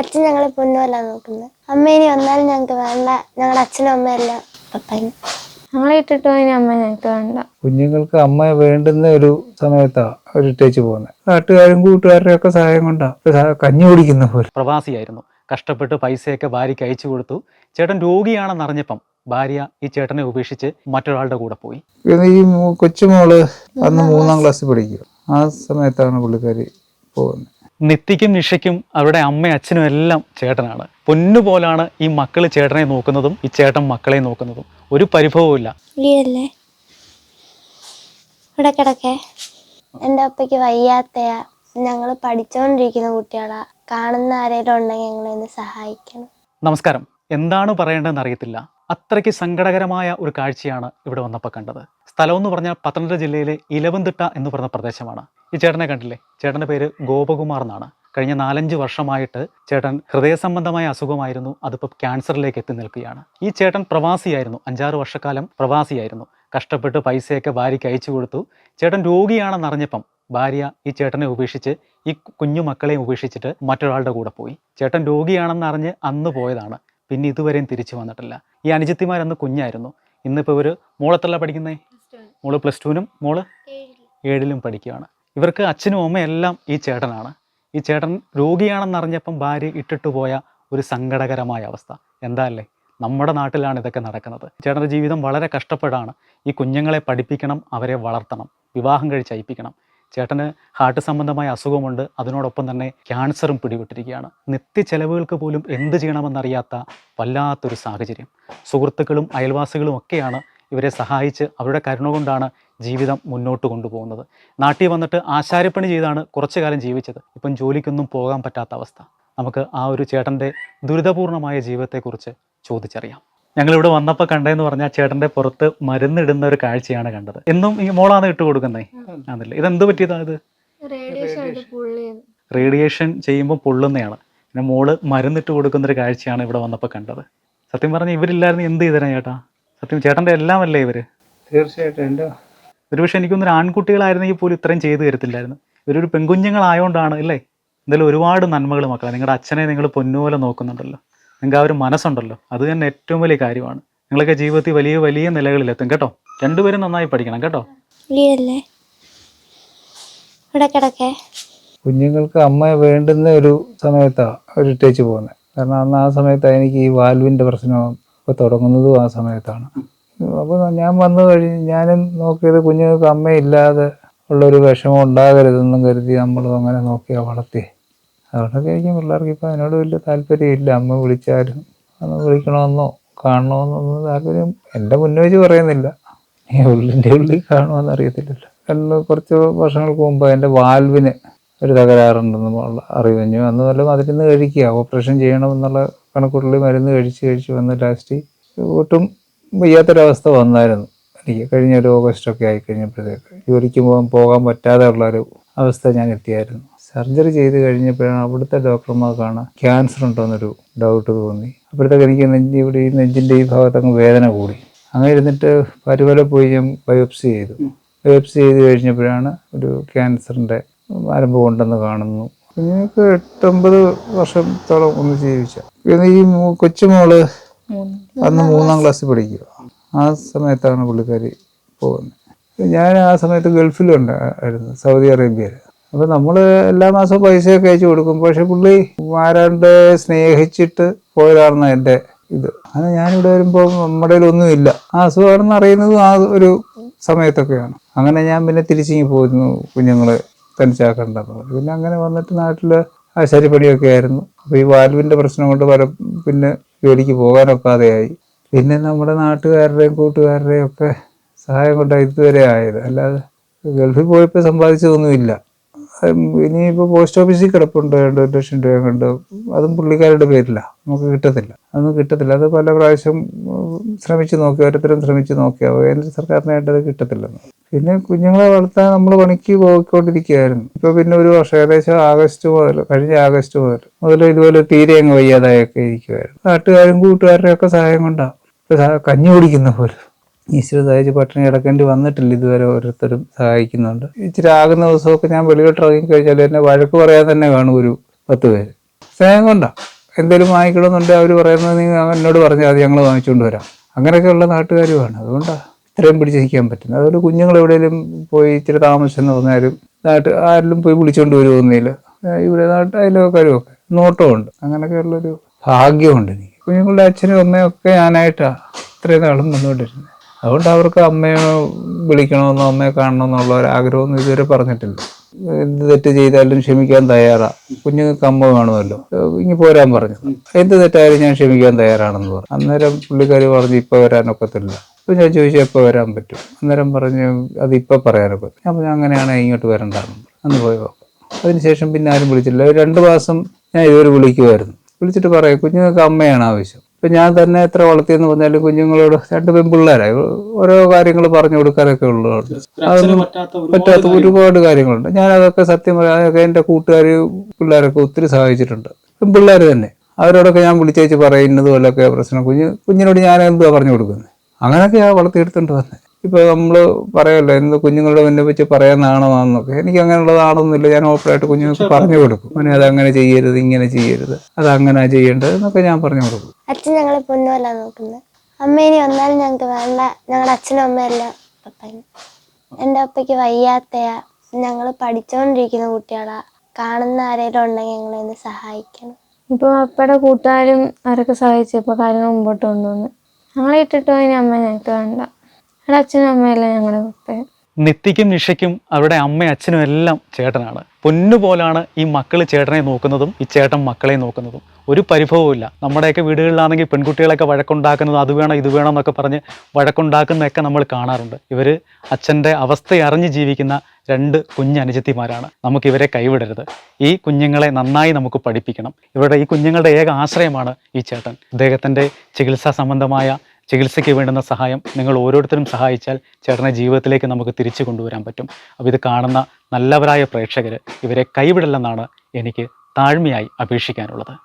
അച്ഛൻ ഞങ്ങളെ പൊന്നുമല്ല നോക്കുന്നത് അമ്മ ഇനി വന്നാലും ഞങ്ങൾക്ക് വേണ്ട. ഞങ്ങളുടെ അച്ഛനും അമ്മയല്ല പപ്പായും. ഞങ്ങളെ ഇട്ടിട്ട് പോയി അമ്മ ഞങ്ങൾക്ക് വേണ്ട. കുഞ്ഞുങ്ങൾക്ക് അമ്മ വേണ്ടുന്ന ഒരു സമയത്താണ് അവർ ഇട്ടേച്ച് പോകുന്നത് നാട്ടുകാരും കൂട്ടുകാരുടെ ഒക്കെ സഹായം കൊണ്ടാ. കഞ്ഞി കുടിക്കുന്ന പോലെ. പ്രവാസിയായിരുന്നു. കഷ്ടപ്പെട്ട് പൈസയൊക്കെ ഭാര്യയ്ക്ക് അയച്ചു കൊടുത്തു. ചേട്ടൻ രോഗിയാണെന്ന് അറിഞ്ഞപ്പം ഭാര്യ ഈ ചേട്ടനെ ഉപേക്ഷിച്ച് മറ്റൊരാളുടെ കൂടെ പോയി. ഈ കൊച്ചുമോൾ അന്ന് മൂന്നാം ക്ലാസ്സിൽ പഠിക്കുക ആ സമയത്താണ് പുള്ളിക്കാരി പോകുന്നത് നിത്യയ്ക്കും നിഷയ്ക്കും അവരുടെ അമ്മയും അച്ഛനും എല്ലാം ചേട്ടനാണ്. പൊന്നുപോലാണ് ഈ മക്കൾ ചേട്ടനെ നോക്കുന്നതും ഈ ചേട്ടൻ മക്കളെ നോക്കുന്നതും. ഒരു പരിഭവവും ഇല്ല. ഇവിടെ കിടക്കേ. എന്റെ അപ്പയ്ക്ക് വയ്യാത്തയാ. ഞങ്ങൾ പഠിച്ചുകൊണ്ടിരിക്കുന്ന കുട്ടികളാ. കാണുന്ന ആരെങ്കിലും ഉണ്ടെങ്കിൽ ഞങ്ങളെ ഒന്ന് സഹായിക്കണം. നമസ്കാരം. എന്താണ് പറയേണ്ടതെന്ന് അറിയത്തില്ല. അത്രയ്ക്ക് സങ്കടകരമായ ഒരു കാഴ്ചയാണ് ഇവിടെ വന്നപ്പോൾ കണ്ടത്. സ്ഥലം എന്ന് പറഞ്ഞാൽ പത്തനംതിട്ട ജില്ലയിലെ ഇലവന്തിട്ട എന്ന് പറഞ്ഞ പ്രദേശമാണ്. ഈ ചേട്ടനെ കണ്ടില്ലേ? ചേട്ടന്റെ പേര് ഗോപകുമാർ എന്നാണ്. കഴിഞ്ഞ നാലഞ്ച് വർഷമായിട്ട് ചേട്ടൻ ഹൃദയ സംബന്ധമായ അസുഖമായിരുന്നു. അതിപ്പോൾ ക്യാൻസറിലേക്ക് എത്തി നിൽക്കുകയാണ്. ഈ ചേട്ടൻ പ്രവാസിയായിരുന്നു. അഞ്ചാറ് വർഷക്കാലം പ്രവാസിയായിരുന്നു. കഷ്ടപ്പെട്ട് പൈസയൊക്കെ ഭാര്യയ്ക്ക് അയച്ചു കൊടുത്തു. ചേട്ടൻ രോഗിയാണെന്നറിഞ്ഞപ്പം ഭാര്യ ഈ ചേട്ടനെ ഉപേക്ഷിച്ച് ഈ കുഞ്ഞു മക്കളെയും ഉപേക്ഷിച്ചിട്ട് മറ്റൊരാളുടെ കൂടെ പോയി. ചേട്ടൻ രോഗിയാണെന്ന് അറിഞ്ഞ് അന്ന് പോയതാണ്. പിന്നെ ഇതുവരെയും തിരിച്ചു വന്നിട്ടില്ല. ഈ അനുജിത്തിമാരന്ന് കുഞ്ഞായിരുന്നു. ഇന്നിപ്പോൾ ഇവർ മോളെത്തല്ല പഠിക്കുന്നേ? മോൾ പ്ലസ് ടുവിനും മോൾ ഏഴിലും. പഠിക്കുകയാണ് ഇവർക്ക് അച്ഛനും അമ്മയെല്ലാം ഈ ചേട്ടനാണ്. ഈ ചേട്ടൻ രോഗിയാണെന്നറിഞ്ഞപ്പം ഭാര്യ ഇട്ടിട്ടു പോയ ഒരു സങ്കടകരമായ അവസ്ഥ. എന്താ അല്ലേ? നമ്മുടെ നാട്ടിലാണ് ഇതൊക്കെ നടക്കുന്നത്. ചേട്ടന്റെ ജീവിതം വളരെ കഷ്ടപ്പെടാണ്. ഈ കുഞ്ഞുങ്ങളെ പഠിപ്പിക്കണം അവരെ വളർത്തണം വിവാഹം കഴിച്ച് അയപ്പിക്കണം. ചേട്ടന് ഹാർട്ട് സംബന്ധമായ അസുഖമുണ്ട്. അതിനോടൊപ്പം തന്നെ ക്യാൻസറും പിടിപെട്ടിരിക്കുകയാണ്. നിത്യ ചെലവുകൾക്ക് പോലും എന്ത് ചെയ്യണമെന്നറിയാത്ത വല്ലാത്തൊരു സാഹചര്യം. സുഹൃത്തുക്കളും അയൽവാസികളും ഒക്കെയാണ് ഇവരെ സഹായിച്ച് അവരുടെ കരുണ കൊണ്ടാണ് ജീവിതം മുന്നോട്ട് കൊണ്ടുപോകുന്നത്. നാട്ടിൽ വന്നിട്ട് ആശാരിപ്പണി ചെയ്താണ് കുറച്ചു കാലം ജീവിച്ചത്. ഇപ്പം ജോലിക്കൊന്നും പോകാൻ പറ്റാത്ത അവസ്ഥ. നമുക്ക് ആ ഒരു ചേട്ടന്റെ ദുരിതപൂർണമായ ജീവിതത്തെക്കുറിച്ച് ചോദിച്ചറിയാം. ഞങ്ങളിവിടെ വന്നപ്പോൾ കണ്ടതെന്ന് പറഞ്ഞാൽ ചേട്ടന്റെ പുറത്ത് മരുന്നിടുന്ന ഒരു കാഴ്ചയാണ് കണ്ടത്. എന്നും ഈ മോളാണ് ഇട്ട് കൊടുക്കുന്നേ? ആണല്ലേ? ഇതെന്ത് പറ്റിയതാണ് ഇത് റേഡിയേഷൻ ചെയ്യുമ്പോൾ പൊള്ളുന്നതാണ് പിന്നെ മോൾ മരുന്നിട്ട് കൊടുക്കുന്ന ഒരു കാഴ്ചയാണ് ഇവിടെ വന്നപ്പോൾ കണ്ടത്. സത്യം പറഞ്ഞാൽ ഇവരില്ലായിരുന്നു എന്ത് ചെയ്തേനെ ചേട്ടാ? സത്യം ചേട്ടന്റെ എല്ലാം അല്ലേ ഇവർ? തീർച്ചയായിട്ടും എന്റെ ഒരുപക്ഷെ എനിക്കൊന്നൊരു ആൺകുട്ടികളായിരുന്നെങ്കിൽ പോലും ഇത്രയും ചെയ്തു തരത്തില്ലായിരുന്നു. ഇവരൊരു പെൺകുഞ്ഞുങ്ങളായോണ്ടാണ് അല്ലേ? എന്തായാലും ഒരുപാട് നന്മകൾ മക്കളെ. നിങ്ങളുടെ അച്ഛനെ നിങ്ങൾ പൊന്നുപോലെ നോക്കുന്നുണ്ടല്ലോ. നിങ്ങൾക്ക് ആ ഒരു മനസ്സുണ്ടല്ലോ. അത് തന്നെ ഏറ്റവും വലിയ കാര്യമാണ്. നിങ്ങളൊക്കെ ജീവിതത്തിൽ വലിയ വലിയ നിലകളിലെത്തും കേട്ടോ? രണ്ടുപേരും നന്നായി പഠിക്കണം കേട്ടോ? കുഞ്ഞുങ്ങൾക്ക് അമ്മ വേണ്ടുന്ന ഒരു സമയത്താണ് അവർ ഇട്ടേച്ച് പോകുന്നത് കാരണം അന്ന് ആ സമയത്താണ് എനിക്ക് ഈ വാൽവിന്റെ പ്രശ്നം ഒക്കെ തുടങ്ങുന്നതും ആ സമയത്താണ്. അപ്പോൾ ഞാൻ വന്നു കഴിഞ്ഞ് ഞാനും നോക്കിയത് കുഞ്ഞുങ്ങൾക്ക് അമ്മയില്ലാതെ ഉള്ളൊരു വിഷമം ഉണ്ടാകരുതെന്നും കരുതി നമ്മളും അങ്ങനെ നോക്കിയാൽ വളർത്തി. അതുകൊണ്ടൊക്കെ ആയിരിക്കും പിള്ളേർക്ക് ഇപ്പം അതിനോട് വലിയ താല്പര്യമില്ല. അമ്മ വിളിച്ചാലും അന്ന് വിളിക്കണമെന്നോ കാണണമെന്നൊന്നും താല്പര്യം എന്റെ മുന്നോച്ച് പറയുന്നില്ല. ഈ ഉള്ളിന്റെ ഉള്ളിൽ കാണുമെന്ന് അറിയത്തില്ലല്ലോ. കുറച്ച് വർഷങ്ങൾക്ക് മുമ്പ് എന്റെ വാൽവിന് ഒരു തകരാറുണ്ടെന്നുള്ള അറിവഞ്ഞു അന്ന് വല്ലതും അതിൽ നിന്ന് കഴിക്കുക. ഓപ്പറേഷൻ ചെയ്യണമെന്നുള്ള കണക്കുള്ളിൽ മരുന്ന് കഴിച്ച് കഴിച്ച് വന്ന് ലാസ്റ്റ് ഒട്ടും വയ്യാത്തൊരവസ്ഥ വന്നായിരുന്നു. എനിക്ക് കഴിഞ്ഞ ഒരു ഓഗസ്റ്റൊക്കെ ആയി കഴിഞ്ഞപ്പോഴത്തേക്ക്. ജോലിക്ക് പോകാൻ പോകാൻ പറ്റാതെ ഉള്ളൊരു അവസ്ഥ ഞാൻ എത്തിയായിരുന്നു. സർജറി ചെയ്ത് കഴിഞ്ഞപ്പോഴാണ് അവിടുത്തെ ഡോക്ടർമാർക്കാണ് ക്യാൻസർ ഉണ്ടോയെന്നൊരു ഡൗട്ട് തോന്നി. അപ്പോഴത്തേക്ക് എനിക്ക് നെഞ്ച് ഇവിടെ ഈ നെഞ്ചിന്റെ ഈ ഭാഗത്തങ്ങ് വേദന കൂടി. അങ്ങനെ ഇരുന്നിട്ട് പരുവല പോയി ഞാൻ ബയോപ്സി ചെയ്തു. ബയോപ്സി ചെയ്ത് കഴിഞ്ഞപ്പോഴാണ് ഒരു ക്യാൻസറിന്റെ ആരംഭം ഉണ്ടെന്ന് കാണുന്നു. കുഞ്ഞുങ്ങൾക്ക് എട്ടൊമ്പത് വർഷത്തോളം ഒന്ന് ജീവിച്ച. പിന്നെ ഈ കൊച്ചുമോൾ അന്ന് മൂന്നാം ക്ലാസ്സിൽ പഠിക്കുക. ആ സമയത്താണ് പുള്ളിക്കാരി പോകുന്നത്. ഞാൻ ആ സമയത്ത് ഗൾഫിലുണ്ടായിരുന്നു സൗദി അറേബ്യയിൽ. അപ്പോൾ നമ്മൾ എല്ലാ മാസവും പൈസയൊക്കെ അയച്ചു കൊടുക്കും. പക്ഷെ പുള്ളി ആരാണ്ട് സ്നേഹിച്ചിട്ട് പോയതാണെന്ന് എന്റെ ഇത്. അങ്ങനെ ഞാനിവിടെ വരുമ്പോൾ നമ്മുടെ ഒന്നുമില്ല. ആ അസുഖമാണെന്ന് അറിയുന്നതും ആ ഒരു സമയത്തൊക്കെയാണ്. അങ്ങനെ ഞാൻ പിന്നെ തിരിച്ചിങ്ങി പോയിരുന്നു കുഞ്ഞുങ്ങളെ തനിച്ചാക്കണ്ടെന്ന് പറഞ്ഞു പിന്നെ അങ്ങനെ വന്നിട്ട് നാട്ടിൽ ആശാരിപ്പണിയൊക്കെ ആയിരുന്നു. അപ്പോൾ ഈ വാൽവിന്റെ പ്രശ്നം കൊണ്ട് പല പിന്നെ ജോലിക്ക് പോകാനൊക്കാതെയായി. പിന്നെ നമ്മുടെ നാട്ടുകാരുടെയും കൂട്ടുകാരുടെയും ഒക്കെ സഹായം കൊണ്ടാണ് ഇതുവരെ ആയത്. അല്ലാതെ ഗൾഫിൽ പോയപ്പോൾ സമ്പാദിച്ചതൊന്നുമില്ല. ഇനിയിപ്പോൾ പോസ്റ്റ് ഓഫീസിൽ കിടപ്പുണ്ട് രണ്ട് ലക്ഷം രൂപ കണ്ട്. അതും പുള്ളിക്കാരുടെ പേരില്ല നമുക്ക് കിട്ടത്തില്ല. അതൊന്നും കിട്ടത്തില്ല. അത് പല പ്രാവശ്യം ശ്രമിച്ചു നോക്കി ഓരോരുത്തരും ശ്രമിച്ചു നോക്കിയാൽ കേന്ദ്ര സർക്കാരിനായിട്ട് അത് കിട്ടത്തില്ലെന്ന്. പിന്നെ കുഞ്ഞുങ്ങളെ വളർത്താൻ നമ്മൾ പണിക്ക് പോയിക്കൊണ്ടിരിക്കുകയായിരുന്നു. ഇപ്പോൾ പിന്നെ ഒരു വർഷം ഏകദേശം ആഗസ്റ്റ് മുതൽ കഴിഞ്ഞ ആഗസ്റ്റ് മുതൽ മുതൽ ഇതുപോലെ തീരെ അങ്ങ് വയ്യാതായൊക്കെ ഇരിക്കുമായിരുന്നു നാട്ടുകാരും കൂട്ടുകാരുടെ ഒക്കെ സഹായം കൊണ്ടാണ് ഇപ്പൊ കഞ്ഞി കുടിക്കുന്ന പോലും. ഈശ്വര സഹായിച്ച് പട്ടിണി കിടക്കേണ്ടി വന്നിട്ടില്ല ഇതുവരെ ഓരോരുത്തരും സഹായിക്കുന്നുണ്ട്. ഇച്ചിരി ആകുന്ന ദിവസമൊക്കെ ഞാൻ വെളിയിലോട്ട് ഇറങ്ങി കഴിഞ്ഞാൽ എന്നെ വഴക്ക് പറയാൻ തന്നെ കാണും ഒരു പത്ത് പേര്. സ്നേഹം കൊണ്ടാ. എന്തെങ്കിലും വാങ്ങിക്കണമെന്നുണ്ടെങ്കിൽ അവർ പറയുന്നത് നീ എന്നോട് പറഞ്ഞാൽ അത് ഞങ്ങൾ വാങ്ങിച്ചുകൊണ്ട് വരാം. അങ്ങനെയൊക്കെയുള്ള നാട്ടുകാരുമാണ്. അതുകൊണ്ടാണ് ഇത്രയും പിടിച്ചിരിക്കാൻ പറ്റുന്നത്. അതുകൊണ്ട് കുഞ്ഞുങ്ങൾ എവിടെയെങ്കിലും പോയി ഇച്ചിരി താമസിച്ചെന്ന് പറഞ്ഞാലും നാട്ട് ആരിലും പോയി വിളിച്ചുകൊണ്ട് വരുമൊന്നുമില്ല ഇവിടെ നാട്ട് അയൽവക്കാരും ഒക്കെ നോട്ടമുണ്ട്. അങ്ങനെയൊക്കെയുള്ളൊരു ഭാഗ്യമുണ്ട് എനിക്ക്. കുഞ്ഞുങ്ങളുടെ അച്ഛനും അമ്മയും ഒക്കെ ഞാനായിട്ടാണ് ഇത്രയും നാളും വന്നുകൊണ്ടിരുന്നത് അതുകൊണ്ട് അവർക്ക് അമ്മയെ വിളിക്കണമെന്നോ അമ്മയെ കാണണമെന്നുള്ള ഒരു ആഗ്രഹമൊന്നും ഇതുവരെ പറഞ്ഞിട്ടില്ല. എന്ത് തെറ്റ് ചെയ്താലും ക്ഷമിക്കാൻ തയ്യാറാ. കുഞ്ഞുങ്ങൾക്ക് അമ്മ വേണമല്ലോ. ഇനി പോരാൻ പറഞ്ഞു. എന്ത് തെറ്റായാലും ഞാൻ ക്ഷമിക്കാൻ തയ്യാറാണെന്ന് പറഞ്ഞു. അന്നേരം പുള്ളിക്കാർ പറഞ്ഞു ഇപ്പം വരാനൊക്കത്തില്ല. അപ്പൊ ഞാൻ ചോദിച്ചു എപ്പോൾ വരാൻ പറ്റും? അന്നേരം പറഞ്ഞു അത് ഇപ്പോൾ പറയാനൊക്കെ ഞാൻ അങ്ങനെയാണ് ഇങ്ങോട്ട് വരണ്ടാന്ന്. അന്ന് പോയി അതിനുശേഷം പിന്നെ ആരും വിളിച്ചില്ല. ഒരു രണ്ട് മാസം ഞാൻ ഇതുവരെ വിളിക്കുമായിരുന്നു വിളിച്ചിട്ട് പറയും കുഞ്ഞുങ്ങൾക്ക് അമ്മയാണ് ആവശ്യം. ഇപ്പം ഞാൻ തന്നെ എത്ര വളർത്തിയെന്ന് പറഞ്ഞാലും കുഞ്ഞുങ്ങളോട് രണ്ട് പെൺപിള്ളേരായി ഓരോ കാര്യങ്ങൾ പറഞ്ഞു കൊടുക്കാനൊക്കെ ഉള്ളതുകൊണ്ട് അതൊന്നും പറ്റാത്ത ഒരുപാട് കാര്യങ്ങളുണ്ട്. ഞാൻ അതൊക്കെ സത്യം പറയാം അതൊക്കെ എന്റെ കൂട്ടുകാർ പിള്ളേരൊക്കെ ഒത്തിരി സഹായിച്ചിട്ടുണ്ട്. പിള്ളേർ തന്നെ. അവരോടൊക്കെ ഞാൻ വിളിച്ചേച്ച് പറയുന്നത് പോലൊക്കെ പ്രശ്നം. കുഞ്ഞ് കുഞ്ഞിനോട് ഞാൻ എന്തുവാ പറഞ്ഞു കൊടുക്കുന്നത് അങ്ങനെയൊക്കെയാണ് വളർത്തിയെടുത്തോണ്ട് വന്നത് ഇപ്പോൾ നമ്മൾ പറയല്ലോ എന്ത് കുഞ്ഞുങ്ങളുടെ മുന്നിൽ വെച്ച് പറയാനാണോന്നൊക്കെ. എനിക്ക് അങ്ങനെയുള്ളതാണൊന്നുമില്ല. ഞാൻ ഓപ്പറായിട്ട് കുഞ്ഞുങ്ങൾക്ക് പറഞ്ഞു കൊടുക്കും. അവനെ അത് അങ്ങനെ ചെയ്യരുത് ഇങ്ങനെ ചെയ്യരുത്. അത് അങ്ങനെ ചെയ്യേണ്ടത് എന്നൊക്കെ ഞാൻ പറഞ്ഞു കൊടുക്കും. അച്ഛൻ ഞങ്ങളെ പൊന്നുമല്ല നോക്കുന്നത്. അമ്മ ഇനി വന്നാലും ഞങ്ങൾക്ക് വേണ്ട. ഞങ്ങളുടെ അച്ഛനും അമ്മയല്ല എന്റെ അപ്പയ്ക്ക് വയ്യാത്തയാ. ഞങ്ങൾ പഠിച്ചുകൊണ്ടിരിക്കുന്ന കുട്ടികളാ. കാണുന്ന ആരെങ്കിലും ഉണ്ടെങ്കിൽ ഞങ്ങളെ ഒന്ന് സഹായിക്കണം. ഇപ്പൊ അപ്പയുടെ കൂട്ടുകാരും അവരൊക്കെ സഹായിച്ചപ്പോ കാര്യങ്ങൾ മുമ്പോട്ട് കൊണ്ടുവന്നു. ഞങ്ങളെ ഇട്ടിട്ട് പോയി അമ്മ ഞങ്ങൾക്ക് വേണ്ട. അവിടെ അച്ഛനും അമ്മയല്ല ഞങ്ങളുടെ കുപ്പയും നിത്യയ്ക്കും നിഷയ്ക്കും അവരുടെ അമ്മയും അച്ഛനും എല്ലാം ചേട്ടനാണ്. പൊന്നുപോലാണ് ഈ മക്കൾ ചേട്ടനെ നോക്കുന്നതും ഈ ചേട്ടൻ മക്കളെ നോക്കുന്നതും. ഒരു പരിഭവവും നമ്മുടെയൊക്കെ വീടുകളിലാണെങ്കിൽ പെൺകുട്ടികളൊക്കെ വഴക്കുണ്ടാക്കുന്നത് അത് വേണം ഇത് വേണം എന്നൊക്കെ പറഞ്ഞ് വഴക്കുണ്ടാക്കുന്നതൊക്കെ നമ്മൾ കാണാറുണ്ട്. ഇവർ അച്ഛന്റെ അവസ്ഥ അറിഞ്ഞ് ജീവിക്കുന്ന രണ്ട് കുഞ്ഞനുജത്തിമാരാണ്. നമുക്ക് ഇവരെ കൈവിടരുത്. ഈ കുഞ്ഞുങ്ങളെ നന്നായി നമുക്ക് പഠിപ്പിക്കണം. ഇവരുടെ ഈ കുഞ്ഞുങ്ങളുടെ ഏക ആശ്രയമാണ് ഈ ചേട്ടൻ. അദ്ദേഹത്തിന്റെ ചികിത്സാ സംബന്ധമായ ചികിത്സയ്ക്ക് വേണ്ടുന്ന സഹായം നിങ്ങൾ ഓരോരുത്തരും സഹായിച്ചാൽ ചേട്ടനെ ജീവിതത്തിലേക്ക് നമുക്ക് തിരിച്ചു കൊണ്ടുവരാൻ പറ്റും. അപ്പോൾ ഇത് കാണുന്ന നല്ലവരായ പ്രേക്ഷകർ ഇവരെ കൈവിടില്ലെന്നാണ് എനിക്ക് താഴ്മയായി അപേക്ഷിക്കാനുള്ളത്.